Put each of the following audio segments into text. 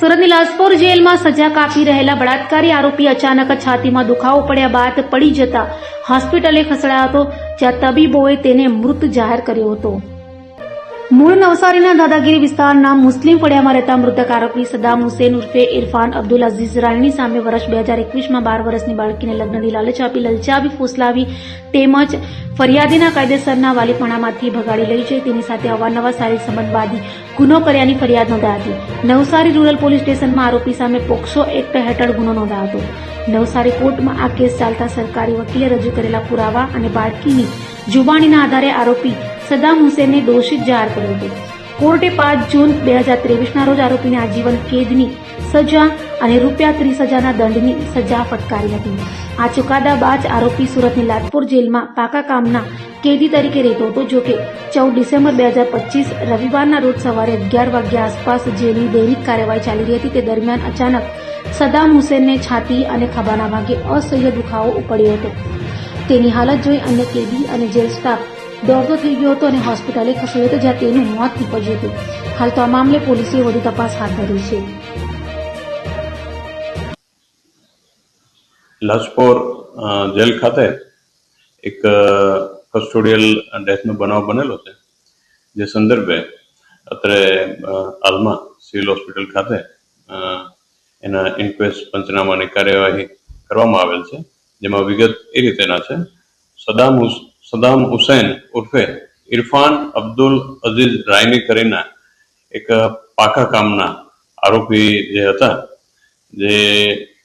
સુરતની લાજપોર જેલમાં સજા કાપી રહેલા બળાત્કારી આરોપી અચાનક છાતીમાં દુખાવો પડ્યા બાદ પડી જતા હોસ્પિટલે ખસેડાયો હતો, જ્યાં તબીબોએ તેને મૃત જાહેર કર્યો હતો. મૂળ નવસારીના દાદાગીરી વિસ્તારના મુસ્લિમ ફળિયામાં રહેતા મૃતક આરોપી સદામ હુસેન ઉર્ફે ઇરફાન અબ્દુલ અઝીઝ રાણીની સામે વર્ષ બે હજાર એકવીસમાં બાર વર્ષની બાળકીને લગ્નની લાલચ આપી, લલચાવી, ફોસલાવી તેમજ ફરિયાદીના કાયદેસરના વાલીપણામાંથી ભગાડી લઈ જઈ, તેની સાથે અવારનવાર શારીરિક સંબંધ બાંધી ગુનો કર્યાની ફરિયાદ નોંધાઈ હતી. નવસારી રૂરલ પોલીસ સ્ટેશનમાં આરોપી સામે પોક્સો એક્ટ હેઠળ ગુનો નોંધાયો હતો. નવસારી કોર્ટમાં આ કેસ ચાલતા સરકારી વકીલે રજૂ કરેલા પુરાવા અને બાળકીની જુબાણીના આધારે આરોપી સદામ હુસેનને દોષિત જાહેર કર્યો હતો કોર્ટે પાંચ જૂન બે હજાર ત્રેવીસના રોજ આરોપીને આજીવન કેદની સજા અને રૂપિયા ત્રીસ હજારના દંડની સજા ફટકારી હતી આ ચુકાદા બાદ આરોપી સુરતની લાજપોર જેલમાં પાકા કામના કેદી તરીકે રહેતો હતો જો કે ચૌદ ડિસેમ્બર બે હજાર પચીસ રવિવારના રોજ સવારે અગિયાર વાગ્યા આસપાસ જેલની દૈનિક કાર્યવાહી ચાલી રહી હતી તે દરમિયાન અચાનક સદામ હુસેનને છાતી અને ખભાના ભાગે અસહ્ય દુખાવો ઉપડ્યો હતો તેની હાલત જોઈ અન્ય કેદી અને જેલ સ્ટાફ દોડતો થઈ ગયો હતો અને હોસ્પિટલે ખસેડ્યો હતો જ્યાં તેનું મોત નીપજ્યું હતું. હાલ તો આ મામલે પોલીસે વધુ તપાસ હાથ ધરી છે. લાજપોર જેલ ખાતે એક કસ્ટોડિયલ ડેથનો બનાવ બનેલો છે. જે સંદર્ભે અત્રે હાલમાં સિવિલ હોસ્પિટલ ખાતે એના ઇન્ક્વેસ્ટ પંચનામાની કાર્યવાહી કરવામાં આવેલ છે. જેમાં વિગત એ રીતેના છે. સદામ સદામ હુસૈન ઉર્ફે ઇરફાન અબ્દુલ અઝીઝ રાયની કરીને એક પાકા કામના આરોપી જે હતા, જે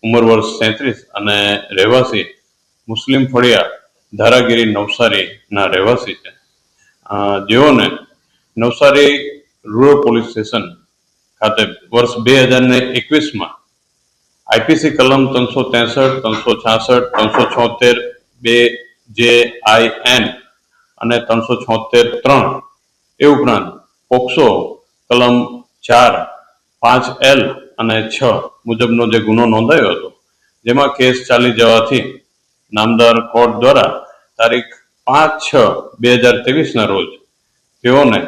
ઉંમર વર્ષ સેત્રીસ અને રહેવાસી મુસ્લિમ ફળિયા ધારાગીરી નવસારીના રહેવાસી છે. જેઓને નવસારી રૂરલ પોલીસ સ્ટેશન ખાતે વર્ષ બે હજાર ને એકવીસમાં આઈપીસી કલમ ત્રણસો ત્રેસઠ, ત્રણસો છાસઠ, ત્રણસો છોતેર બે જે આઈ એન અને ત્રણસો છોતેર ત્રણ એ ઉપરાંત પોક્સો કલમ ચાર, પાંચ એલ અને છ મુજબનો જે ગુનો નોંધાયો હતો, જેમાં કેસ ચાલી જવાથી નામદાર કોર્ટ દ્વારા તારીખ પાંચ છ બે હજાર ત્રેવીસના રોજ તેઓને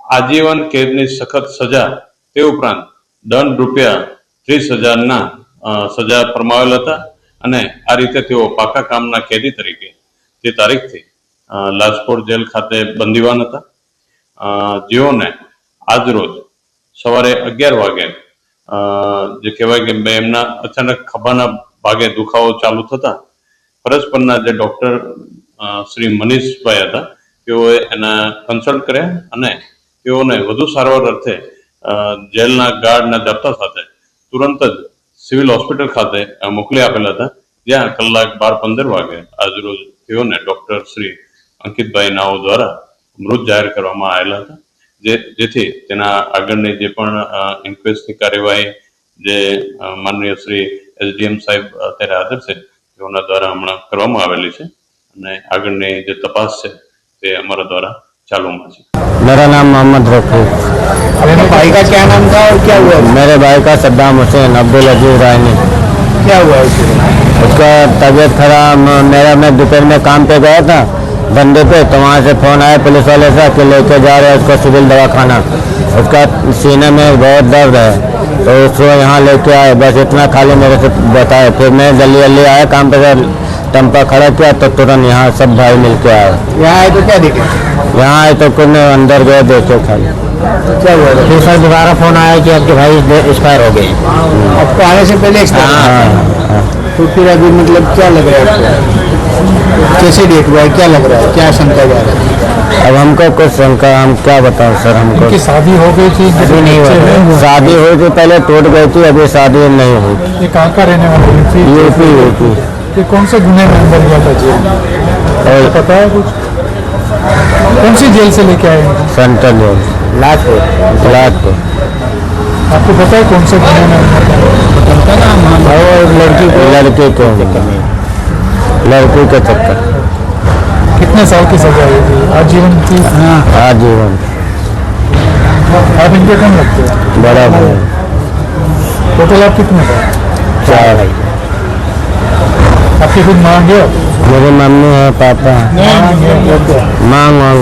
આજીવન કેદની સખત સજા તે ઉપરાંત દંડ રૂપિયા ત્રીસ હજારના સજા ફરમાવેલ હતા અને આ રીતે તેઓ પાકા કામના કેદી તરીકે તે તારીખથી લાજપોર જેલ ખાતે બંદીવાન હતા. જેઓને આજરોજ સવારે અગિયાર વાગે જે કહેવાય કે એમના અચાનક ખભાના ભાગે દુખાવો ચાલુ થતા ફરજ પરના જે ડૉક્ટર શ્રી મનીષભાઈ હતા, તેઓએ એના કન્સલ્ટ કર્યા અને તેઓને વધુ સારવાર અર્થે જેલના ગાર્ડના દફતર સાથે તુરંત જ સિવિલ હોસ્પિટલ ખાતે મોકલી આપેલા હતા. જ્યાં કલાક બાર પંદર વાગે આજરોજ તેઓને ડોક્ટર શ્રી અંકિતભાઈ નાઓ દ્વારા મૃત જાહેર કરવામાં આવેલા હતા જે જેથી તેના આગળની જે પણ ઇન્ક્વેસ્ટની કાર્યવાહી જે અ, માનનીય શ્રી એસડીએમ સાહેબ અત્યારે હાજર છે તેઓના દ્વારા હમણાં કરવામાં આવેલી છે અને આગળની જે તપાસ છે તે અમારા દ્વારા ચાલુમાં છે मेरा नाम मोहम्मद रफीक आपके भाई का क्या नाम था और क्या हुआ मेरे भाई का सद्दाम हुसैन अब्दुल अजीज रायनी क्या हुआ उसे उसका तबीयत खराब मेरा मैं दोपहर में काम पे गया था धंधे पे तो वहाँ से फ़ोन आया पुलिस वाले से कि लेके जा रहे हैं उसको सिविल दवाखाना। उसका सीने में बहुत दर्द है तो उसको यहाँ लेके आए बस इतना खाली मेरे से बताए फिर मैं जल्दी जल्दी आया काम पे टम्पा खड़ा किया तो तुरंत यहाँ सब भाई मिल के आए। यहाँ आए तो क्या दिखे यहाँ आए तो कुछ अंदर गए देखे खाली। क्या हुआ? फिर सर दोबारा फ़ोन आया कि आपके भाई एक्सपायर हो गए। आपको आने से पहले एक्सपायर हाँ हाँ तो फिर अभी मतलब क्या लग रहा है आपको? कैसे डेट हुआ है? क्या लग रहा है? क्या शंका जा रहा है? अब हमको कुछ शंका हम क्या बताएँ सर हमको? की शादी हो गई थी अभी नहीं हुआ शादी हुई थी पहले टूट गई थी अभी शादी नहीं हुई। ये कहाँ का रहने वाला है? थी यूपी यूपी। ये कौन से गुने में अंदर गया था जेल? पता है कुछ? कौन सी जेल से लेके आए सेंट्रल जेल। लाजपुर लाजपुर आपको पता है कौन से गुने में अंदर गया? और लड़की को लड़के को लड़की के चक्कर कितने साल की सजा हुई थी आजीवन की आजीवन आप इनके कम लगते हैं बड़ा भाई टोटल आप कितने थे चार आपकी खुद माँ गया मेरी मम्मी है पापा है माँ गया मांग वांग